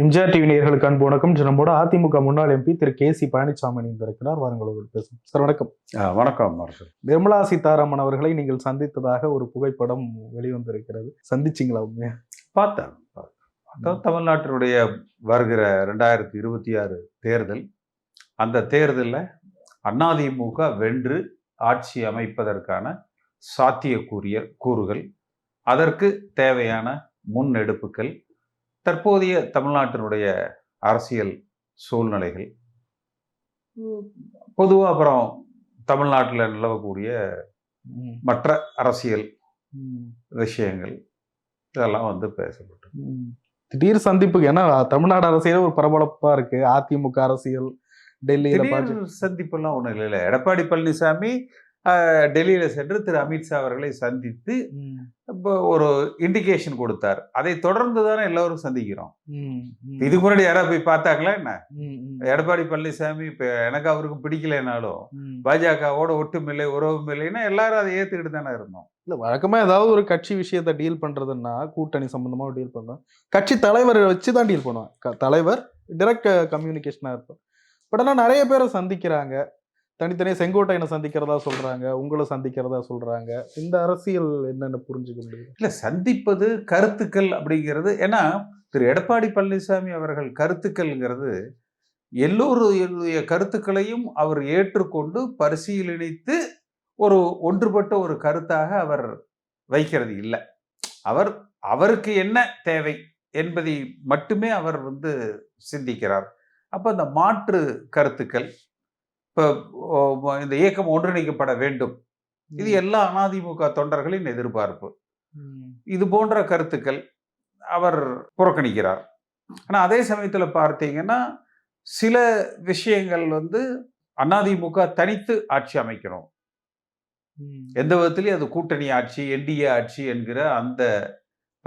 MGR TV நேயர்களுக்கு அன்பு வணக்கம். நம்மோட அதிமுக முன்னாள் எம்பி திரு கே சி பழனிசாமி இருக்கிறார் வாருங்களோடு பேசும் சார் வணக்கம். வணக்கம் மார்ஷல் நிர்மலா சீதாராமன் அவர்களை நீங்கள் சந்தித்ததாக ஒரு புகைப்படம் வெளிவந்திருக்கிறது. சந்திச்சிங்களா உண்மையா? பார்த்தேன் தமிழ்நாட்டினுடைய வருகிற ரெண்டாயிரத்தி இருபத்தி ஆறு தேர்தல் அந்த தேர்தலில் அதிமுக வென்று ஆட்சி அமைப்பதற்கான சாத்தியக்கூறிய கூறுகள் அதற்கு தேவையான முன்னெடுப்புகள் தற்போதைய தமிழ்நாட்டினுடைய அரசியல் சூழ்நிலைகள். பொதுவாக அப்புறம் தமிழ்நாட்டில் நிலவக்கூடிய மற்ற அரசியல் விஷயங்கள் இதெல்லாம் வந்து பேசப்பட்டு. திடீர் சந்திப்புக்கு ஏன்னா தமிழ்நாடு அரசியல் ஒரு பரபரப்பா இருக்கு. அதிமுக அரசியல் திடீர் சந்திப்பெல்லாம் ஒன்றும் இல்லை எடப்பாடி பழனிசாமி டெல்லியில சென்று திரு அமித்ஷா அவர்களை சந்தித்து இப்போ ஒரு இண்டிகேஷன் கொடுத்தார். அதை தொடர்ந்து தானே எல்லாரும் சந்திக்கிறோம். இதுக்கு முன்னாடி யாராவது போய் பார்த்தாங்களா என்ன? எடப்பாடி பழனிசாமி இப்போ எனக்கு அவருக்கு பிடிக்கலைனாலும். பாஜகவோட ஒட்டுமில்லை உறவும் இல்லைன்னா எல்லாரும் அதை ஏத்துக்கிட்டு தானே இருந்தோம். இல்ல வழக்கமா ஏதாவது ஒரு கட்சி விஷயத்தை டீல் பண்றதுன்னா கூட்டணி சம்பந்தமா டீல் பண்றோம். கட்சி தலைவரை வச்சு தான் டீல் பண்ணுவாங்க க- தலைவர் டைரக்ட் கம்யூனிகேஷனா இருப்பார் பட் ஆனா நிறைய பேரை சந்திக்கிறாங்க. தனித்தனியாக செங்கோட்டையனை சந்திக்கிறதா சொல்கிறாங்க உங்களை சந்திக்கிறதா சொல்கிறாங்க இந்த அரசியல் என்னென்ன புரிஞ்சுக்க முடியும்? இல்லை சந்திப்பது கருத்துக்கள் அப்படிங்கிறது ஏன்னா திரு எடப்பாடி பழனிசாமி அவர்கள் கருத்துக்கள்ங்கிறது எல்லோருடைய கருத்துக்களையும் அவர் ஏற்றுக்கொண்டு பரிசீலனித்து ஒரு ஒன்றுபட்ட ஒரு கருத்தாக அவர் வைக்கிறது இல்லை. அவர் அவருக்கு என்ன தேவை என்பதை மட்டுமே அவர் வந்து சிந்திக்கிறார். அப்போ அந்த மாற்று கருத்துக்கள் இப்போ இந்த இயக்கம் ஒன்றிணைக்கப்பட வேண்டும். இது எல்லா அதிமுக தொண்டர்களின் எதிர்பார்ப்பு. இது போன்ற கருத்துக்கள் அவர் புறக்கணிக்கிறார். ஆனால் அதே சமயத்தில் பார்த்தீங்கன்னா சில விஷயங்கள் வந்து அதிமுக தனித்து ஆட்சி அமைக்கணும். எந்த விதத்திலையும் அது கூட்டணி ஆட்சி என்டிஏ ஆட்சி என்கிற அந்த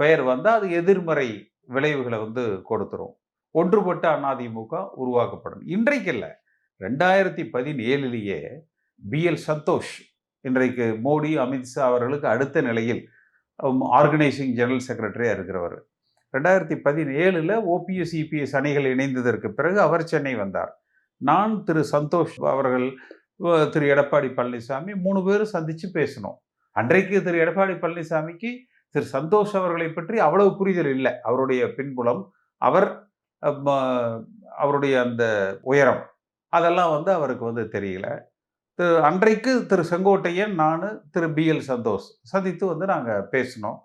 பெயர் வந்தால் அது எதிர்மறை விளைவுகளை வந்து கொடுத்துரும். ஒன்றுபட்ட அதிமுக உருவாக்கப்படும். இன்றைக்கு இல்லை. ரெண்டாயிரத்தி பதினேழுலேயே பிஎல் சந்தோஷ் இன்றைக்கு மோடி அமித்ஷா அவர்களுக்கு அடுத்த நிலையில் ஆர்கனைசிங் ஜெனரல் செக்ரட்டரியாக இருக்கிறவர். ரெண்டாயிரத்தி பதினேழில் ஓபிஎஸ் இபிஎஸ் அணிகள் இணைந்ததற்கு பிறகு அவர் சென்னை வந்தார். நான் திரு சந்தோஷ் அவர்கள் திரு எடப்பாடி பழனிசாமி மூணு பேரும் சந்தித்து பேசினோம். அன்றைக்கு திரு எடப்பாடி பழனிசாமிக்கு திரு சந்தோஷ் அவர்களை பற்றி அவ்வளவு புரிதல் இல்லை. அவருடைய பின்புலம் அவர் அவருடைய அந்த உயரம். அதெல்லாம் வந்து அவருக்கு வந்து தெரியல. திரு அன்றைக்கு திரு செங்கோட்டையன் நான் திரு பிஎல் சந்தோஷ் சந்தித்து வந்து நாங்கள் பேசினோம்.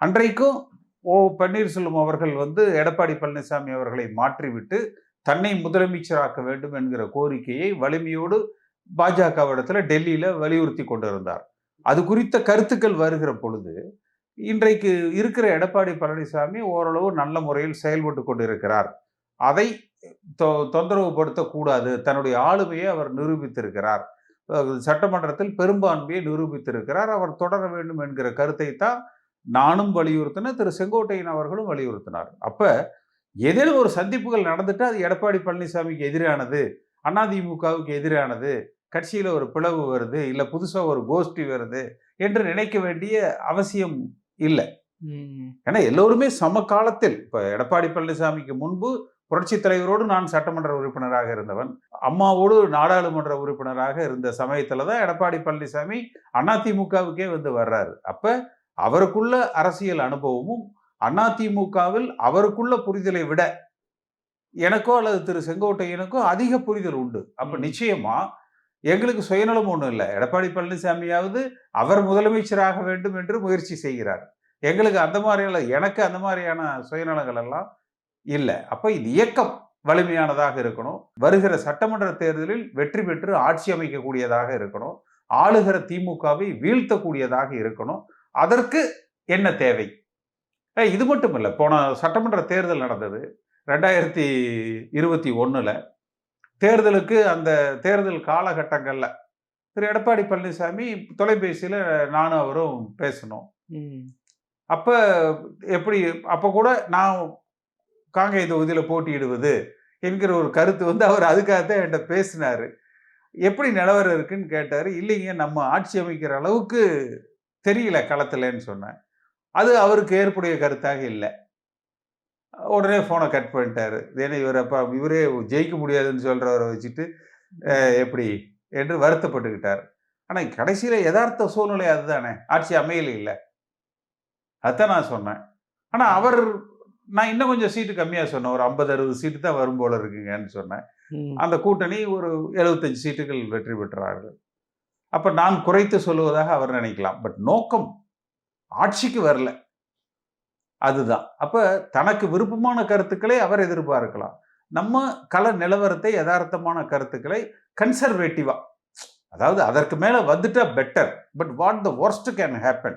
அன்றைக்கும் ஓ பன்னீர்செல்வம் அவர்கள் வந்து எடப்பாடி பழனிசாமி அவர்களை மாற்றிவிட்டு தன்னை முதலமைச்சராக்க வேண்டும் என்கிற கோரிக்கையை வலிமையோடு பாஜகவிடத்தில் டெல்லியில் வலியுறுத்தி கொண்டிருந்தார். அது குறித்த கருத்துக்கள் வருகிற பொழுது இன்றைக்கு இருக்கிற எடப்பாடி பழனிசாமி ஓரளவு நல்ல முறையில் செயல்பட்டு கொண்டிருக்கிறார். அதை தொ- தொந்தரவுபடுத்தக்கூடாது. தன்னுடைய ஆளுமையை அவர் நிரூபித்திருக்கிறார். சட்டமன்றத்தில் பெரும்பான்மையை நிரூபித்திருக்கிறார். அவர் தொடர வேண்டும் என்கிற கருத்தை தான் நானும் வலியுறுத்தினேன். திரு செங்கோட்டையன் அவர்களும் வலியுறுத்தினார். அப்ப ஏதேனும் ஒரு சந்திப்புகள் நடந்துட்டு அது எடப்பாடி பழனிசாமிக்கு எதிரானது அதிமுகவுக்கு எதிரானது கட்சியில ஒரு பிளவு வருது இல்ல புதுசா ஒரு கோஷ்டி வருது என்று நினைக்க வேண்டிய அவசியம் இல்லை. ஏன்னா எல்லோருமே சமகாலத்தில் இப்ப எடப்பாடி பழனிசாமிக்கு முன்பு புரட்சி தலைவரோடு நான் சட்டமன்ற உறுப்பினராக இருந்தவன். அம்மாவோடு நாடாளுமன்ற உறுப்பினராக இருந்த சமயத்துல தான் எடப்பாடி பழனிசாமி அதிமுகவுக்கே வந்து வர்றாரு. அப்ப அவருக்குள்ள அரசியல் அனுபவமும் அதிமுகவில் அவருக்குள்ள புரிதலை விட எனக்கோ அல்லது திரு செங்கோட்டையனுக்கோ அதிக புரிதல் உண்டு. அப்ப ம். நிச்சயமா எங்களுக்கு சுயநலம் ஒன்றும் இல்லை. எடப்பாடி பழனிசாமியாவது அவர் முதலமைச்சராக வேண்டும் என்று முயற்சி செய்கிறார். எங்களுக்கு அந்த மாதிரியான எனக்கு அந்த மாதிரியான சுயநலங்கள் எல்லாம் இல்லை. அப்ப இந்த இயக்கம் வலிமையானதாக இருக்கணும். வருகிற சட்டமன்ற தேர்தலில் வெற்றி பெற்று ஆட்சி அமைக்கக்கூடியதாக இருக்கணும். ஆளுகிற திமுகவை வீழ்த்தக்கூடியதாக இருக்கணும். அதற்கு என்ன தேவை? இது மட்டும் இல்லை. போன சட்டமன்ற தேர்தல் நடந்தது. ரெண்டாயிரத்தி இருபத்தி ஒண்ணுல தேர்தலுக்கு அந்த தேர்தல் காலகட்டங்கள்ல திரு. எடப்பாடி பழனிசாமி தொலைபேசியில நானும் அவரும் பேசினோம் ம், அப்ப எப்படி அப்ப கூட நான் காங்கேய தொகுதியில் போட்டியிடுவது என்கிற ஒரு கருத்து வந்து அவர் அதுக்காகத்தான் என்கிட்ட பேசினாரு. எப்படி நிலவரம் இருக்குன்னு கேட்டார். இல்லைங்க நம்ம ஆட்சி அமைக்கிற அளவுக்கு தெரியல களத்தில்ன்னு சொன்னேன் அது அவருக்கு ஏற்புடைய கருத்தாக இல்லை. உடனே ஃபோனை கட் பண்ணிட்டார். ஏன்னா இவர் அப்போ இவரே ஜெயிக்க முடியாதுன்னு சொல்கிறவரை வச்சுட்டு எப்படி? என்று வருத்தப்பட்டுக்கிட்டார். ஆனால் கடைசியில் யதார்த்த சூழ்நிலை அதுதானே. ஆட்சி அமையல இல்லை. அதுதான் நான் சொன்னேன். ஆனால் அவர் நான் இன்னும் கொஞ்சம் சீட்டு கம்மியாக சொன்னேன். ஒரு ஐம்பது அறுபது சீட்டு தான் வரும் போல இருக்குங்கன்னு சொன்னேன். அந்த கூட்டணி ஒரு எழுபத்தஞ்சு சீட்டுகள் வெற்றி பெற்றார்கள். அப்ப நான் குறைத்து சொல்லுவதாக அவர் நினைக்கலாம். பட் நோக்கம் ஆட்சிக்கு வரல. அதுதான். அப்ப தனக்கு விருப்பமான கருத்துக்களை அவர் எதிர்பார்க்கலாம். நம்ம கள நிலவரத்தை யதார்த்தமான கருத்துக்களை கன்சர்வேட்டிவா அதாவது அதற்கு மேல வந்துட்டா better but what the worst can happen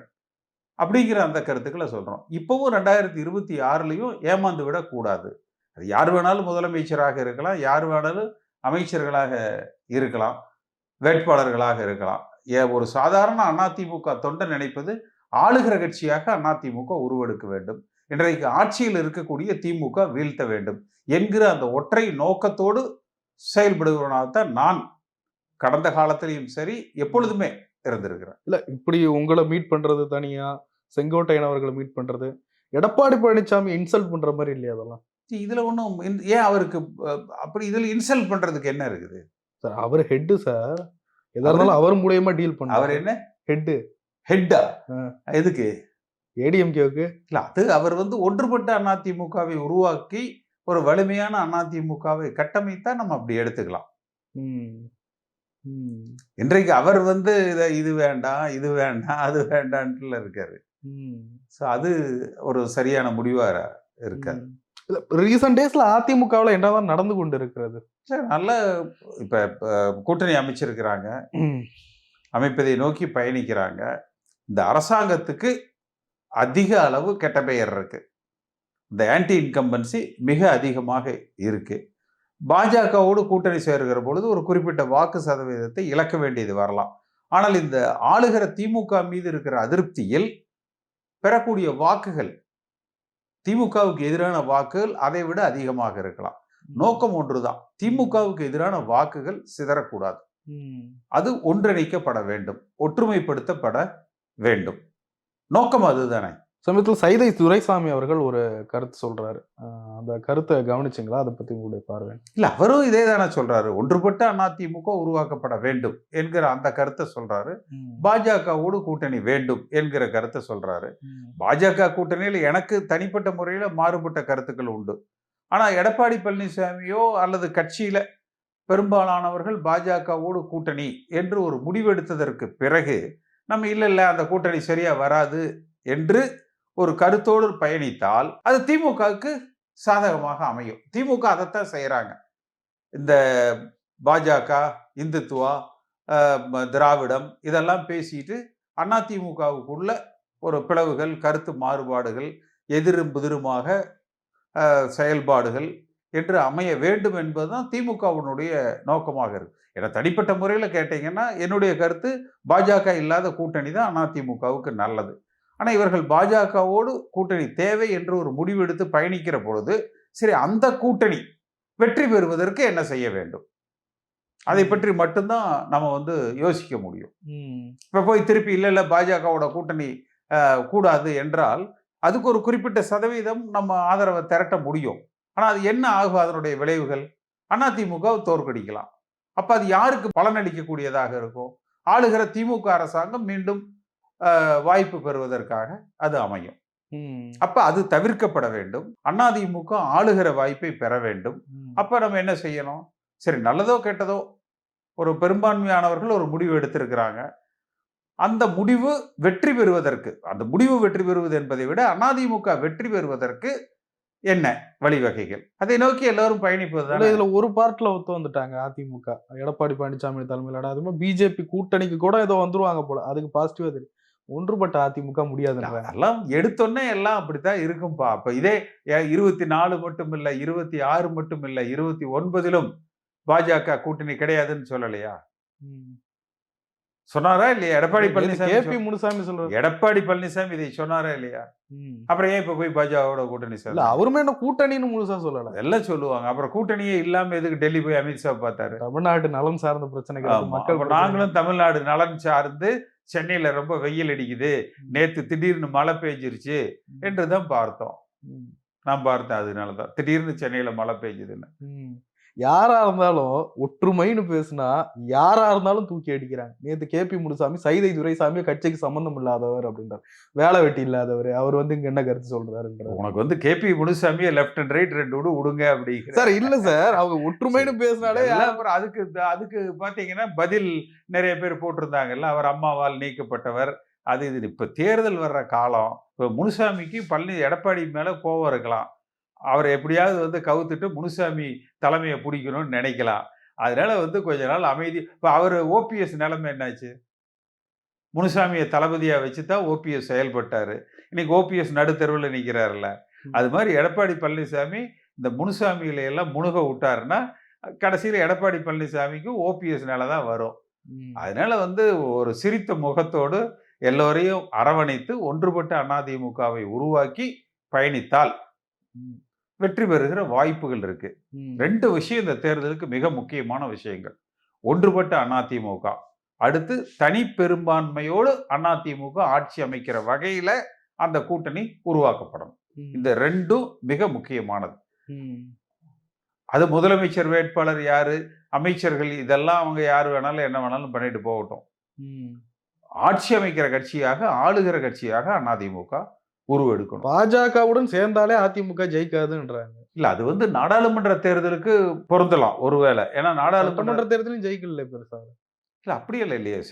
அப்படிங்கிற அந்த கருத்துக்களை சொல்கிறோம் இப்போவும் ரெண்டாயிரத்தி இருபத்தி ஆறுலையும் ஏமாந்து விடக்கூடாது. அது யார் வேணாலும் முதலமைச்சராக இருக்கலாம் யார் வேணாலும் அமைச்சர்களாக இருக்கலாம் வேட்பாளர்களாக இருக்கலாம். ஏ ஒரு சாதாரண அதிமுக தொண்டை நினைப்பது ஆளுகிற கட்சியாக அதிமுக உருவெடுக்க வேண்டும். இன்றைக்கு ஆட்சியில் இருக்கக்கூடிய திமுக வீழ்த்த வேண்டும் என்கிற அந்த ஒற்றை நோக்கத்தோடு செயல்படுகிறவனாகத்தான் நான் கடந்த காலத்திலையும் சரி எப்பொழுதுமே இருந்திருக்கிறேன் இல்ல இப்படி உங்களை மீட் பண்றது தனியா செங்கோட்டையன் அவர்களை மீட் பண்றது எடப்பாடி பழனிசாமி இன்சல்ட் பண்ற மாதிரி இல்லையா அதெல்லாம்? இதுல ஒன்றும் ஏன் அவருக்கு அப்படி இதுல இன்சல்ட் பண்றதுக்கு என்ன இருக்குது? சார் அவர் ஹெட்டு சார். எதா இருந்தாலும் அவர் மூலியமா டீல் பண்ண அவர் என்ன? ஹெட்டு ஹெட்டா. எதுக்கு? ஏடிஎம்கேவுக்கு இல்ல அது அவர் வந்து ஒன்றுபட்ட அதிமுகவை உருவாக்கி ஒரு வலிமையான அதிமுகவை கட்டமைத்தா நம்ம அப்படி எடுத்துக்கலாம். இன்றைக்கு அவர் வந்து இதை இது வேண்டாம் இது வேண்டாம் அது வேண்டான்ட்டுல இருக்காரு. ஸோ அது ஒரு சரியான முடிவா இருக்காது ரீசன்ட் டேஸ்ல அதிமுகவுல என்னதான் நடந்து கொண்டு இருக்கிறது சரி நல்ல இப்ப இப்ப கூட்டணி அமைச்சிருக்கிறாங்க. அமைப்பதை நோக்கி பயணிக்கிறாங்க. இந்த அரசாங்கத்துக்கு அதிக அளவு கெட்ட பெயர் இருக்கு. இந்த ஆன்டி இன்கம்பன்சி மிக அதிகமாக இருக்கு. பாஜகவோடு கூட்டணி சேர்கிற பொழுது ஒரு குறிப்பிட்ட வாக்கு சதவீதத்தை இழக்க வேண்டியது வரலாம். ஆனால் இந்த ஆளுகிற திமுக மீது இருக்கிற அதிருப்தியில் பெறக்கூடிய வாக்குகள் திமுகவுக்கு எதிரான வாக்குகள் அதை விட அதிகமாக இருக்கலாம். நோக்கம் ஒன்றுதான். திமுகவுக்கு எதிரான வாக்குகள் சிதறக்கூடாது. அது ஒன்றிணைக்கப்பட வேண்டும் ஒற்றுமைப்படுத்தப்பட வேண்டும். நோக்கம் அதுதானே. சமயத்தில் சைதை துரைசாமி அவர்கள் ஒரு கருத்து சொல்றாரு. அந்த கருத்தை கவனிச்சிங்களா? அதை பத்தி உங்களுடைய பார்வை. இல்ல அவரும் இதே தானே சொல்றாரு. ஒன்றுபட்ட அதிமுக உருவாக்கப்பட வேண்டும் என்கிற அந்த கருத்தை சொல்றாரு. பாஜகவோடு கூட்டணி வேண்டும் என்கிற கருத்தை சொல்றாரு. பாஜக கூட்டணியில் எனக்கு தனிப்பட்ட முறையில் மாறுபட்ட கருத்துக்கள் உண்டு. ஆனால் எடப்பாடி பழனிசாமியோ அல்லது கட்சியில பெரும்பாலானவர்கள் பாஜகவோடு கூட்டணி என்று ஒரு முடிவெடுத்ததற்கு பிறகு நம்ம இல்லை இல்லை அந்த கூட்டணி சரியா வராது என்று ஒரு கருத்தோடு பயணித்தால் அது திமுகவுக்கு சாதகமாக அமையும். திமுக அதைத்தான் செய்கிறாங்க இந்த பாஜக இந்துத்துவா திராவிடம் இதெல்லாம் பேசிட்டு அதிமுகவுக்குள்ள ஒரு பிளவுகள் கருத்து மாறுபாடுகள் எதிரும் புதிருமாக செயல்பாடுகள் என்று அமைய வேண்டும் என்பதுதான் திமுகவினுடைய நோக்கமாக இருக்கு. ஏன்னா தனிப்பட்ட முறையில் கேட்டீங்கன்னா என்னுடைய கருத்து பாஜக இல்லாத கூட்டணி தான் அதிமுகவுக்கு நல்லது. ஆனால் இவர்கள் பாஜகவோடு கூட்டணி தேவை என்று ஒரு முடிவெடுத்து பயணிக்கிற பொழுது சரி அந்த கூட்டணி வெற்றி பெறுவதற்கு என்ன செய்ய வேண்டும்? அதை பற்றி மட்டும்தான் நம்ம வந்து யோசிக்க முடியும். இப்போ போய் திருப்பி இல்லை இல்லை பாஜகவோட கூட்டணி கூடாது என்றால் அதுக்கு ஒரு குறிப்பிட்ட சதவீதம் நம்ம ஆதரவை திரட்ட முடியும். ஆனால் அது என்ன ஆகும்? அதனுடைய விளைவுகள்? அதிமுக தோற்கடிக்கலாம். அப்போ அது யாருக்கு பலனளிக்கக்கூடியதாக இருக்கும்? ஆளுகிற திமுக அரசாங்கம் மீண்டும் வாய்ப்பு பெறுவதற்காக அது அமையும். அப்ப அது தவிர்க்கப்பட வேண்டும். அதிமுக ஆளுகிற வாய்ப்பை பெற வேண்டும். அப்ப நம்ம என்ன செய்யணும்? சரி நல்லதோ கெட்டதோ ஒரு பெரும்பான்மையானவர்கள் ஒரு முடிவு எடுத்திருக்கிறாங்க. அந்த முடிவு வெற்றி பெறுவதற்கு அந்த முடிவு வெற்றி பெறுவது என்பதை விட அதிமுக வெற்றி பெறுவதற்கு என்ன வழிவகைகள்? அதை நோக்கி எல்லாரும் பயணிப்பது இதுல ஒரு பார்ட்ல ஒத்து வந்துட்டாங்க அதிமுக. எடப்பாடி பழனிசாமி தலைமையில அதுமே பிஜேபி கூட்டணிக்கு கூட ஏதோ வந்துருவாங்க போல. அதுக்கு பாசிட்டிவா தெரியும். ஒன்றுபட்ட அதிமுக முடியாதுன்றாங்க அதெல்லாம் எடுத்தோன்னே எல்லாம் அப்படித்தான் இருக்கும்பா. அப்ப இதே இருபத்தி நாலு மட்டும் இல்ல இருபத்தி ஆறு மட்டும் இல்ல இருபத்தி ஒன்பதிலும் பாஜக கூட்டணி கிடையாதுன்னு சொல்லலையா. சொன்னாரா இல்லையா? எடப்பாடி பழனிசாமி கேபி முனுசாமி சொல்றாரு. எடப்பாடி பழனிசாமி இதை சொன்னாரா இல்லையா. அப்புறம் ஏன் இப்ப போய் பாஜகவோட கூட்டணி சார் அவருமே என்ன கூட்டணின்னு முழுசா சொல்லல. எல்லாம் சொல்லுவாங்க. அப்புறம் கூட்டணியே இல்லாம எதுக்கு டெல்லி போய் அமித்ஷா பார்த்தாரு? தமிழ்நாட்டு நலம் சார்ந்த பிரச்சனைகள். மக்கள். நாங்களும் தமிழ்நாடு நலன் சார்ந்து சென்னையில ரொம்ப வெயில் அடிக்குது. நேத்து திடீர்னு மழை பெஞ்சிருச்சு என்றுதான் பார்த்தோம். ம். நான் பார்த்தேன் அதனால தான் திடீர்னு சென்னையில மழை பெய்யுதுன்னு ம். யாரா இருந்தாலும் ஒற்றுமைன்னு பேசுனா யாரா இருந்தாலும் தூக்கி அடிக்கிறாங்க. நேத்து கேபி முனுசாமி சைதை துரைசாமி கட்சிக்கு சம்பந்தம் இல்லாதவர் அப்படின்றார். வேலை வெட்டி இல்லாதவர். அவர் வந்து இங்க என்ன கருத்து சொல்றாருன்றார் உனக்கு வந்து கேபி முனுசாமியை லெஃப்ட் அண்ட் ரைட் ரெண்டு விடு விடுங்க அப்படிங்கிற. சார் இல்ல சார். அவங்க ஒற்றுமைன்னு பேசினாலே அப்புறம் அதுக்கு அதுக்கு பாத்தீங்கன்னா பதில் நிறைய பேர் போட்டிருந்தாங்கல்ல. அவர் அம்மாவால் நீக்கப்பட்டவர். அது இது. இப்ப தேர்தல் வர்ற காலம். இப்ப முனுசாமிக்கு பழனி எடப்பாடி மேல கோபம் இருக்கலாம். அவர் எப்படியாவது வந்து கவுத்துட்டு முனுசாமி தலைமையை பிடிக்கணும்னு நினைக்கலாம். அதனால வந்து கொஞ்ச நாள் அமைதி இப்ப அவர் ஓபிஎஸ் நிலைமை என்னாச்சு? முனுசாமியை தளபதியா வச்சு தான் ஓபிஎஸ் செயல்பட்டாரு. இன்னைக்கு ஓபிஎஸ் நடுத்தெருவில் நிற்கிறாருல்ல அது மாதிரி எடப்பாடி பழனிசாமி இந்த முனுசாமிகளை எல்லாம் முணுக விட்டாருன்னா கடைசியில் எடப்பாடி பழனிசாமிக்கு ஓபிஎஸ் நிலை தான் வரும். அதனால வந்து ஒரு சிரித்த முகத்தோடு எல்லோரையும் அரவணைத்து ஒன்றுபட்ட அதிமுகவை உருவாக்கி பயணித்தால். வெற்றி பெறுகிற வாய்ப்புகள் இருக்கு. ரெண்டு விஷயம் இந்த தேர்தலுக்கு மிக முக்கியமான விஷயங்கள் ஒன்றுபட்ட அதிமுக அடுத்து தனி பெரும்பான்மையோடு அதிமுக ஆட்சி அமைக்கிற வகையில அந்த கூட்டணி உருவாக்கப்படும் ம். இந்த ரெண்டும் மிக முக்கியமானது. அது முதலமைச்சர் வேட்பாளர் யாரு அமைச்சர்கள் இதெல்லாம் அவங்க யார் வேணாலும் என்ன வேணாலும் பண்ணிட்டு போகட்டும். ஆட்சி அமைக்கிற கட்சியாக ஆளுகிற கட்சியாக அதிமுக உருவெடுக்கணும். பாஜகவுடன் சேர்ந்தாலே அதிமுக ஜெயிக்காதுன்றாங்க. இல்ல அது வந்து நாடாளுமன்ற தேர்தலுக்கு பொருந்தலாம் ஒருவேளை. ஏன்னா நாடாளுமன்ற தேர்தலும் ஜெயிக்கல பெருசா. இல்ல அப்படி இல்லை இல்லையே.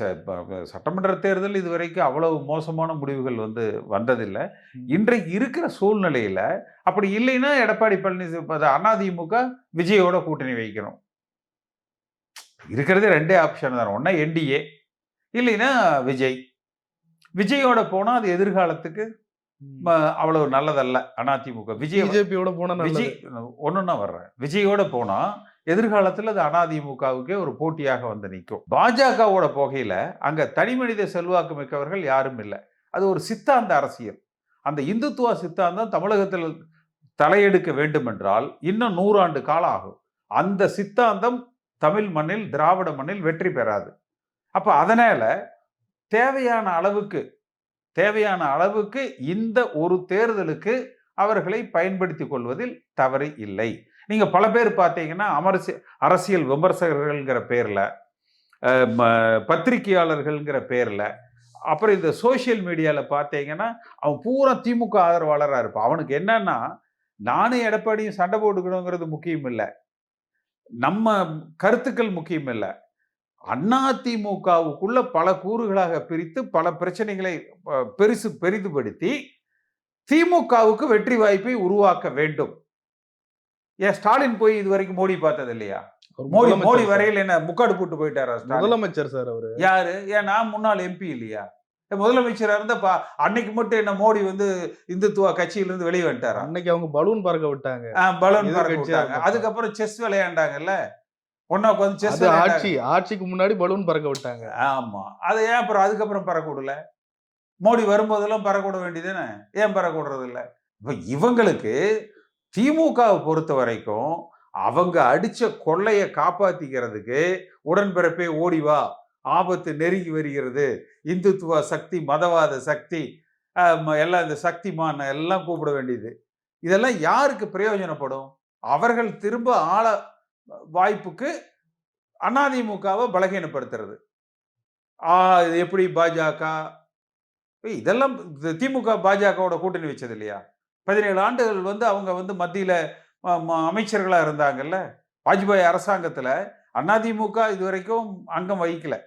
சட்டமன்ற தேர்தல் இதுவரைக்கும் அவ்வளவு மோசமான முடிவுகள் வந்து வந்ததில்லை. இன்றைக்கு இருக்கிற சூழ்நிலையில அப்படி இல்லைன்னா எடப்பாடி பழனிசாமி அதிமுக விஜயோட கூட்டணி வைக்கணும். இருக்கிறதே ரெண்டே ஆப்ஷன் தான். ஒன்னா என்டிஏ இல்லைன்னா விஜய். விஜயோட போனா அது எதிர்காலத்துக்கு அவ்வளவு நல்லதல்ல. அதிமுக விஜய் பிஜேபியோட போனா நல்லது. விஜய் ஒண்ணுன்னா வர்றேன் விஜயோட போனா எதிர்காலத்துல அது அதிமுகவுக்கே ஒரு போட்டியாக வந்து நிற்கும் பாஜகவோட போகையில அங்க தனி மனித செல்வாக்கு மிக்கவர்கள் யாரும் இல்லை. அது ஒரு சித்தாந்த அரசியல். அந்த இந்துத்துவ சித்தாந்தம் தமிழகத்தில் தலையெடுக்க வேண்டும் என்றால் இன்னும் நூறாண்டு காலம் ஆகும். அந்த சித்தாந்தம் தமிழ் மண்ணில் திராவிட மண்ணில் வெற்றி பெறாது. அப்ப அதனால தேவையான அளவுக்கு தேவையான அளவுக்கு இந்த ஒரு தேர்தலுக்கு அவர்களை பயன்படுத்தி கொள்வதில் தவறு இல்லை. நீங்கள் பல பேர் பார்த்தீங்கன்னா அமரசி அரசியல் விமர்சகர்கள்ங்கிற பேரில் ம- பத்திரிகையாளர்கள்ங்கிற பேரில் அப்புறம் இந்த சோஷியல் மீடியாவில் பார்த்தீங்கன்னா அவன் பூரா திமுக ஆதரவாளராக இருப்பான். அவனுக்கு என்னன்னா நானும் எடப்பாடியும் சண்டை போட்டுக்கணுங்கிறது முக்கியம் இல்லை. நம்ம கருத்துக்கள் முக்கியம் இல்லை. அதிமுகவுக்குள்ள பல கூறுகளாக பிரித்து பல பிரச்சனைகளை பெருசு பெரிதுபடுத்தி திமுகவுக்கு வெற்றி வாய்ப்பை உருவாக்க வேண்டும். ஏன் ஸ்டாலின் போய் இது வரைக்கும் மோடி பார்த்தது இல்லையா? மோடி மோடி. வரையில் என்ன முக்காடு போட்டு போயிட்டாரா முதலமைச்சர் சார் அவரு. யாரு? ஏன் நான் முன்னாள் எம்பி இல்லையா? ஏன் முதலமைச்சரா இருந்தா அன்னைக்கு மட்டும் என்ன மோடி வந்து இந்துத்துவா கட்சியிலிருந்து வெளியே வந்துட்டாரா? அன்னைக்கு அவங்க பலூன் பறக்க விட்டாங்க. பலூன் பறக்க விட்டாங்க. அதுக்கப்புறம் செஸ் விளையாண்டாங்கல்ல? ஒன்னா உட்காந்து செஸ் ஆட்சி. ஆட்சிக்கு முன்னாடி பலூன் பறக்க விட்டாங்க. ஆமா. அதை ஏன் அப்புறம் அதுக்கப்புறம் பறக்க விடல? மோடி வரும்போதெல்லாம் பறக்க விட வேண்டியதுதானே? ஏன் பறக்க விடுறது இல்ல? இப்ப இவங்களுக்கு திமுகவை பொறுத்த வரைக்கும் அவங்க அடிச்ச கொள்ளைய காப்பாத்திக்கிறதுக்கு உடன்பிறப்பே ஓடி வா. ஆபத்து நெருங்கி வருகிறது. இந்துத்துவ சக்தி மதவாத சக்தி எல்லாம் இந்த சக்திமான் எல்லாம் கூப்பிட வேண்டியது. இதெல்லாம் யாருக்கு பிரயோஜனப்படும்? அவர்கள் திரும்ப ஆள வாய்ப்புக்கு அதிமுகவை பலகீனப்படுத்துறது. ஆ இது எப்படி பாஜக? இதெல்லாம் திமுக பாஜகவோட கூட்டணி வச்சது இல்லையா பதினேழு ஆண்டுகள் வந்து அவங்க வந்து மத்தியில் ம- ம- இருந்தாங்கல்ல? வாஜ்பாய் அரசாங்கத்தில் அதிமுக இது வரைக்கும் அங்கம் வகிக்கல.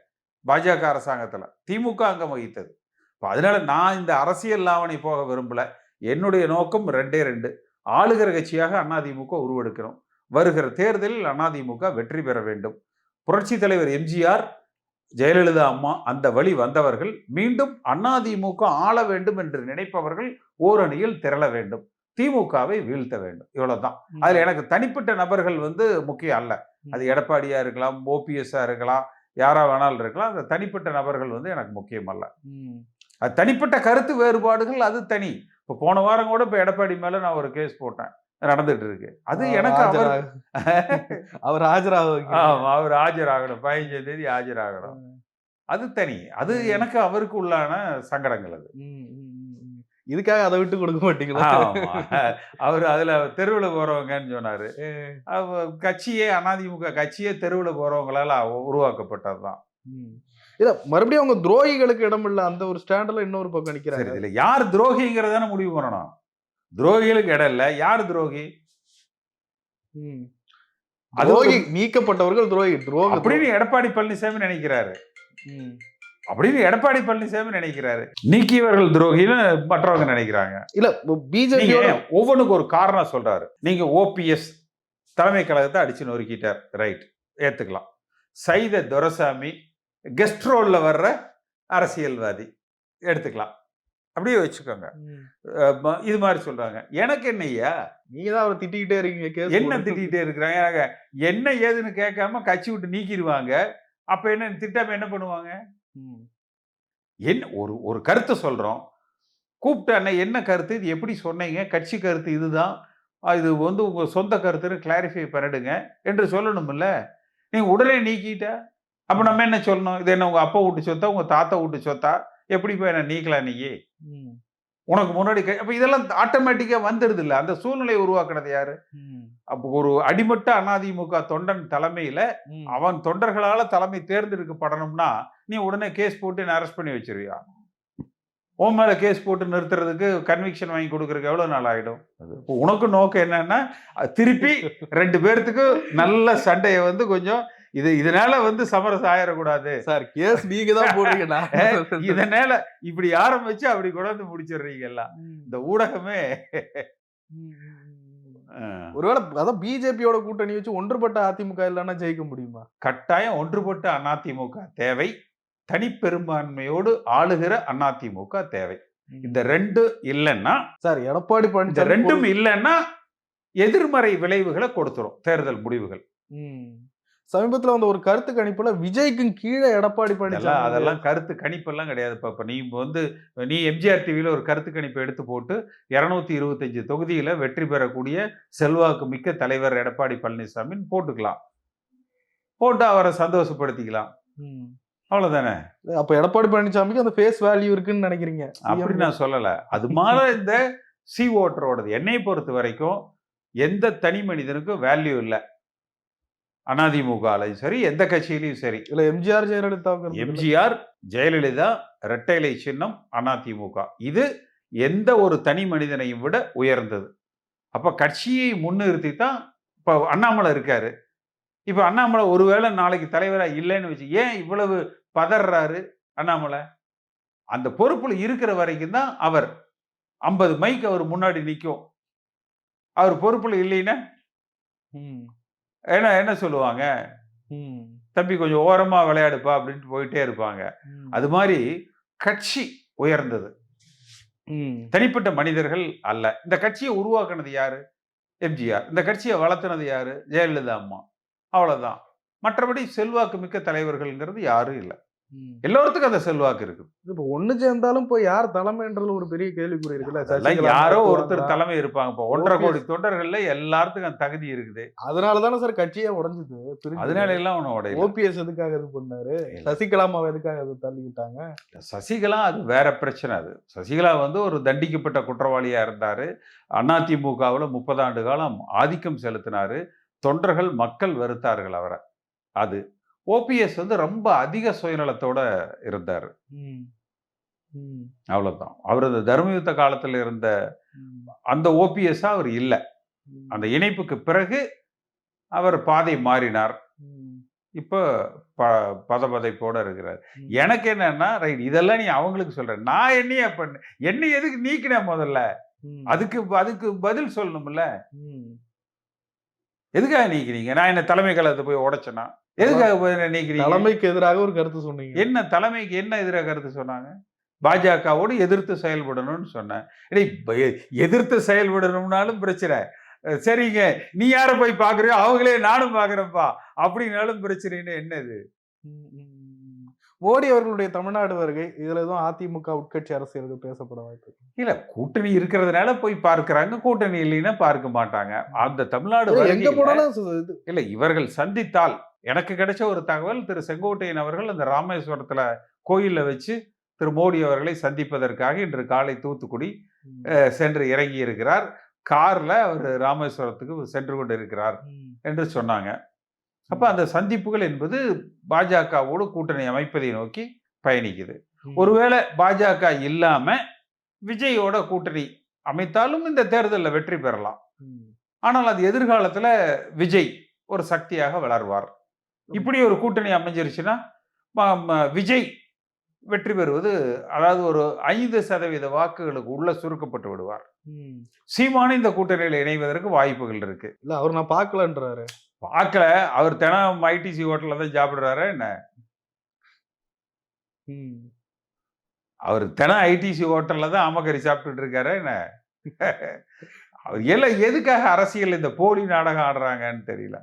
பாஜக அரசாங்கத்தில். திமுக அங்கம் வகித்தது. இப்போ அதனால நான் இந்த அரசியல் லாவணி போக விரும்பல. என்னுடைய நோக்கம் ரெண்டே ரெண்டு. ஆளுகிற கட்சியாக அதிமுக உருவெடுக்கணும். வருகிற தேர்தலில் அதிமுக வெற்றி பெற வேண்டும். புரட்சி தலைவர் எம்ஜிஆர் ஜெயலலிதா அம்மா அந்த வழி வந்தவர்கள் மீண்டும் அதிமுக ஆள வேண்டும் என்று நினைப்பவர்கள் ஓரணியில் திரள வேண்டும். திமுகவை வீழ்த்த வேண்டும். இவ்வளவுதான். அதுல எனக்கு தனிப்பட்ட நபர்கள் வந்து முக்கியம் அல்ல. அது எடப்பாடியா இருக்கலாம் ஓபிஎஸ்ஸா இருக்கலாம் யாரா வேணாலும் இருக்கலாம். அந்த தனிப்பட்ட நபர்கள் வந்து எனக்கு முக்கியம் அல்ல. அது தனிப்பட்ட கருத்து வேறுபாடுகள் அது தனி. இப்போ போன வாரம் கூட இப்போ எடப்பாடி மேல நான் ஒரு கேஸ் போட்டேன். நடந்துட்டு இருக்கு அது எனக்கு அவர் அவர் ஆஜராக அவர் ஆஜராகணும். பதினஞ்சாம் தேதி ஆஜராகணும். அது தனி. அது. எனக்கு அவருக்கு உள்ளான சங்கடங்கள் அது. இதுக்காக அதை விட்டு கொடுக்க மாட்டீங்களா. அவர் அதுல தெருவுல போறவங்கன்னு சொன்னாரு. கட்சியே அதிமுக கட்சியே தெருவுல போறவங்களால உருவாக்கப்பட்டதுதான். இல்ல மறுபடியும் அவங்க துரோகிகளுக்கு இடம் இல்ல அந்த ஒரு ஸ்டாண்ட்ல இன்னொரு பக்கம் சரி நிக்கிறாங்க இதுல யார் துரோகிங்கிறதான முடிவு பண்ணணும். துரோகிகளுக்கு இடம் இல்ல. யார் துரோகி? துரோகி நீக்கப்பட்டவர்கள் துரோகி. துரோக அப்படின்னு எடப்பாடி பழனிசாமி நினைக்கிறாரு. அப்படின்னு எடப்பாடி பழனிசாமி நினைக்கிறாரு. நீக்கியவர்கள் துரோகின்னு மற்றவங்க நினைக்கிறாங்க. இல்ல பிஜேபியோட ஒவ்வொன்றுக்கு ஒரு காரணம் சொல்றாரு. நீங்க ஓபிஎஸ் தலைமை கழகத்தை அடிச்சு நொறுக்கிட்டார். ரைட். ஏத்துக்கலாம். சைத துரசாமி கெஸ்ட் ரோல்ல வர்ற அரசியல்வாதி. எடுத்துக்கலாம். அப்படியே வச்சுக்கோங்க. இது மாதிரி சொல்றாங்க. எனக்கு என்னய்யா நீங்க தான் அவரை திட்டிக்கிட்டே இருக்கீங்க என்ன போட்டு. திட்டிகிட்டே இருக்கிறாங்க? என்ன ஏதுன்னு கேட்காம கட்சி விட்டு நீக்கிடுவாங்க. அப்ப என்ன திட்டாம என்ன பண்ணுவாங்க. என்ன ஒரு ஒரு கருத்தை சொல்றோம். கூப்பிட்ட அண்ணன் என்ன கருத்து? இது எப்படி சொன்னீங்க? கட்சி கருத்து இதுதான். இது வந்து உங்க சொந்த கருத்துன்னு கிளாரிஃபை பண்ணிடுங்க. என்று சொல்லணும்ல நீங்க உடனே நீக்கிட்ட அப்ப நம்ம என்ன சொல்லணும்? இது என்ன உங்க அப்பா வீட்டு சொத்தா உங்க தாத்தா வீட்டு சொத்தா? எப்படி போய் என்ன நீக்கலாம் நீ ம். உனக்கு முன்னாடி அப்ப இதெல்லாம் ஆட்டோமேட்டிக்கா வந்துடுது இல்ல அந்த சூழ்நிலையை உருவாக்குனது யாரு. அப்போ ஒரு அடிமட்ட அதிமுக தொண்டன் தலைமையில. அவன் தொண்டர்களால தலைமை தேர்ந்தெடுக்கப்படணும்னா நீ உடனே கேஸ் போட்டு என்ன அரெஸ்ட் பண்ணி வச்சிருவியா உன் மேல கேஸ் போட்டு நிறுத்துறதுக்கு கன்விக்ஷன் வாங்கி கொடுக்கறதுக்கு எவ்வளவு நாள் ஆயிடும் உனக்கு நோக்கம் என்னன்னா திருப்பி ரெண்டு பேர்த்துக்கு நல்ல சண்டையை வந்து கொஞ்சம் இது இதனால வந்து சமரசம் ஆயிடக்கூடாது சார் கேஸ் நீங்க தான் போடுறீங்க நான் அஹ் இதனால இப்படி ஆரம்பிச்சு அப்படி கொண்டாந்து முடிச்சிடுறீங்க எல்லாம். இந்த ஊடகமே. ஒருவேளை அதான் பிஜேபியோட கூட்டணி வச்சு ஒன்றுபட்ட அதிமுக இல்லைன்னா ஜெயிக்க முடியுமா? கட்டாயம் ஒன்றுபட்ட அதிமுக தேவை. தனிப்பெரும்பான்மையோடு ஆளுகிற அதிமுக தேவை. இந்த ரெண்டு இல்லைன்னா சார் எடப்பாடி பழனிசாமி ரெண்டும் இல்லைன்னா எதிர்மறை விளைவுகளை கொடுத்துரும். தேர்தல் முடிவுகள். சமீபத்துல வந்த ஒரு கருத்து கணிப்புல விஜய்க்கும் கீழே எடப்பாடி பழனிசாமி அதெல்லாம் கருத்து கணிப்பெல்லாம் கிடையாது இப்ப நீ இப்ப வந்து நீ எம்ஜிஆர் டிவியில ஒரு கருத்து கணிப்பை எடுத்து போட்டு இருநூத்தி இருபத்தஞ்சு தொகுதியில வெற்றி பெறக்கூடிய செல்வாக்கு மிக்க தலைவர் எடப்பாடி பழனிசாமின்னு போட்டுக்கலாம். போட்டு அவரை சந்தோஷப்படுத்திக்கலாம். ம். அவ்வளவுதானே? அப்ப எடப்பாடி பழனிசாமிக்கு அந்த ஃபேஸ் வேல்யூ இருக்குன்னு நினைக்கிறீங்க? அப்படி நான் சொல்லல. அது மாதிரி இந்த சி ஓட்டரோடது என்னை பொறுத்த வரைக்கும் எந்த தனி மனிதனுக்கும் வேல்யூ இல்லை. அதிமுகலையும் சரி எந்த கட்சியிலையும் சரி. இல்ல எம்ஜிஆர் இல்ல? எம்ஜிஆர் ஜெயலலிதா இரட்டைலை சின்னம் அதிமுக இது எந்த ஒரு தனி மனிதனையும் விட உயர்ந்தது. அப்ப கட்சியை முன்னிறுத்தி தான் இப்போ அண்ணாமலை இருக்காரு. இப்போ அண்ணாமலை ஒருவேளை நாளைக்கு தலைவரா இல்லைன்னு வச்சு ஏன் இவ்வளவு பதறாரு அண்ணாமலை? அந்த பொறுப்புல இருக்கிற வரைக்கும் தான் அவர் ஐம்பது மைக் அவர் முன்னாடி நிற்கும் அவர் பொறுப்புல இல்லைன்னா? ம். என்ன சொல்லுவாங்க. தம்பி கொஞ்சம் ஓரமா விளையாடுப்பா அப்படின்ட்டு போயிட்டே இருப்பாங்க. அது மாதிரி கட்சி உயர்ந்தது. தனிப்பட்ட மனிதர்கள் அல்ல. இந்த கட்சியை உருவாக்குனது யாரு? எம்ஜிஆர் இந்த கட்சியை வளர்த்துனது யாரு? ஜெயலலிதா அம்மா. அவ்வளவுதான். மற்றபடி செல்வாக்கு மிக்க தலைவர்கள்ங்கிறது யாரும் இல்லை. எல்லோருத்துக்கும் அந்த செல்வாக்கு இருக்குது இப்ப ஒண்ணு சேர்ந்தாலும் இப்போ யார் தலைமைன்றதுல ஒரு பெரிய கேள்விக்குறி இருக்குல்ல? யாரோ? ஒருத்தர் தலைமை இருப்பாங்க. இப்போ ஒன்றரை. கோடி தொண்டர்கள்ல எல்லாத்துக்கும் அந்த தகுதி இருக்குது. அதனால தானே சார் கட்சியே உடைஞ்சது. அதனால எல்லாம் ஒன்றும் உடையல. ஓபிஎஸ் எதுக்காக இது பண்ணாரு. சசிகலாமாவை எதுக்காக அது தள்ளி விட்டாங்க சசிகலா அது வேற பிரச்சனை அது. சசிகலா வந்து ஒரு தண்டிக்கப்பட்ட குற்றவாளியா இருந்தாரு. அதிமுகவில் முப்பது ஆண்டு காலம் ஆதிக்கம் செலுத்தினாரு. தொண்டர்கள் மக்கள் வெறுத்தார்கள் அவரை. அது. ஓபிஎஸ் வந்து ரொம்ப அதிக சுயநலத்தோட இருந்தார் ம். ம். அவ்வளவுதான் அவர் அந்த தர்மயுத்த காலத்துல இருந்த. அந்த ஓபிஎஸ்ஸா அவர் இல்லை. அந்த இணைப்புக்கு பிறகு அவர் பாதை மாறினார். இப்போ ப பதபதைப்போட இருக்கிறார். எனக்கு என்னன்னா ரைட் இதெல்லாம் நீ அவங்களுக்கு சொல்ற நான் என்னைய பண்ண என்னை எதுக்கு நீக்கினேன் முதல்ல. அதுக்கு அதுக்கு பதில் சொல்லணும்ல. எதுக்காக நீக்கிறீங்க? நான் என்ன தலைமை கழகத்தை போய் உடைச்சேனா? எதுக்காக போய் என்ன நீக்கிறீங்க? தலைமைக்கு எதிராக ஒரு கருத்து சொன்னீங்க. என்ன தலைமைக்கு என்ன எதிராக கருத்து சொன்னாங்க? பாஜகவோடு எதிர்த்து செயல்படணும்னு சொன்னேன். எதிர்த்து செயல்படணும்னாலும் பிரச்சனை. சரிங்க. நீ யாரை போய் பாக்குறியோ அவங்களே நானும் பாக்குறேன்ப்பா. அப்படின்னாலும் பிரச்சனைன்னு என்னது. மோடி அவர்களுடைய தமிழ்நாடு வருகை இதுல எதுவும் அதிமுக உட்கட்சி அரசியலுக்கு பேசப்பட வாய்ப்பு. இல்ல கூட்டணி இருக்கிறதுனால போய் பார்க்கறாங்க. கூட்டணி இல்லைன்னா பார்க்க மாட்டாங்க. அந்த தமிழ்நாடு எங்க போனாலும் இல்ல இவர்கள் சந்தித்தால் எனக்கு கிடைச்ச ஒரு தகவல் திரு செங்கோட்டையன் அவர்கள் அந்த ராமேஸ்வரத்துல கோயில்ல வச்சு திரு மோடி அவர்களை சந்திப்பதற்காக இன்று காலை தூத்துக்குடி சென்று இறங்கி இருக்கிறார் கார்ல அவர் ராமேஸ்வரத்துக்கு சென்று கொண்டு இருக்கிறார் ம். என்று சொன்னாங்க. அப்ப அந்த சந்திப்புகள் என்பது பாஜகவோடு கூட்டணி அமைப்பதை நோக்கி பயணிக்குது. ஒருவேளை பாஜக இல்லாம விஜயோட கூட்டணி அமைத்தாலும் இந்த தேர்தலில் வெற்றி பெறலாம். ஆனால் அது எதிர்காலத்துல விஜய் ஒரு சக்தியாக வளர்வார். இப்படி ஒரு கூட்டணி அமைஞ்சிருச்சுன்னா விஜய் வெற்றி பெறுவது அதாவது ஒரு ஐந்து சதவீத வாக்குகளுக்கு உள்ள சுருக்கப்பட்டு விடுவார். சீமானு இந்த கூட்டணியில் இணைவதற்கு வாய்ப்புகள் இருக்கு. இல்ல அவர் நான் பார்க்கலன்றாரு. பார்க்கல. அவர் தினம் ஐடிசி ஹோட்டல்ல தான் சாப்பிடுறாரு என்ன. அவர் தினம் ஐடிசி ஹோட்டல்ல தான் ஆமக்கறி சாப்பிட்டுட்டு இருக்காரு என்ன? அவர் எல்லாம் எதுக்காக அரசியல் இந்த போலி நாடகம் ஆடுறாங்கன்னு தெரியல.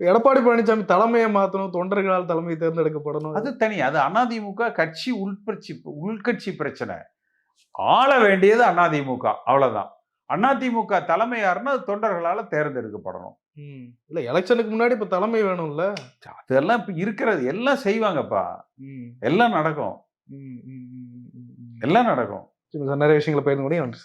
எடப்பாடி பழனிசாமி தலைமையை மாத்தணும் தொண்டர்களால் தலைமை தேர்ந்தெடுக்கப்படணும். அது தனி. அது அதிமுக கட்சி உள்பிரட்சி உள்கட்சி பிரச்சனை. ஆள வேண்டியது அதிமுக அவ்வளவுதான். அதிமுக தலைமை யாருன்னா அது தொண்டர்களால தேர்ந்தெடுக்கப்படணும். இல்ல எலெக்ஷனுக்கு முன்னாடி இப்ப தலைமை வேணும்ல. அதெல்லாம் இப்ப இருக்கிறது எல்லாம் செய்வாங்கப்பா. எல்லாம் நடக்கும். எல்லாம் நடக்கும். நிறைய விஷயங்களை பயிர் முடியும் நன்றி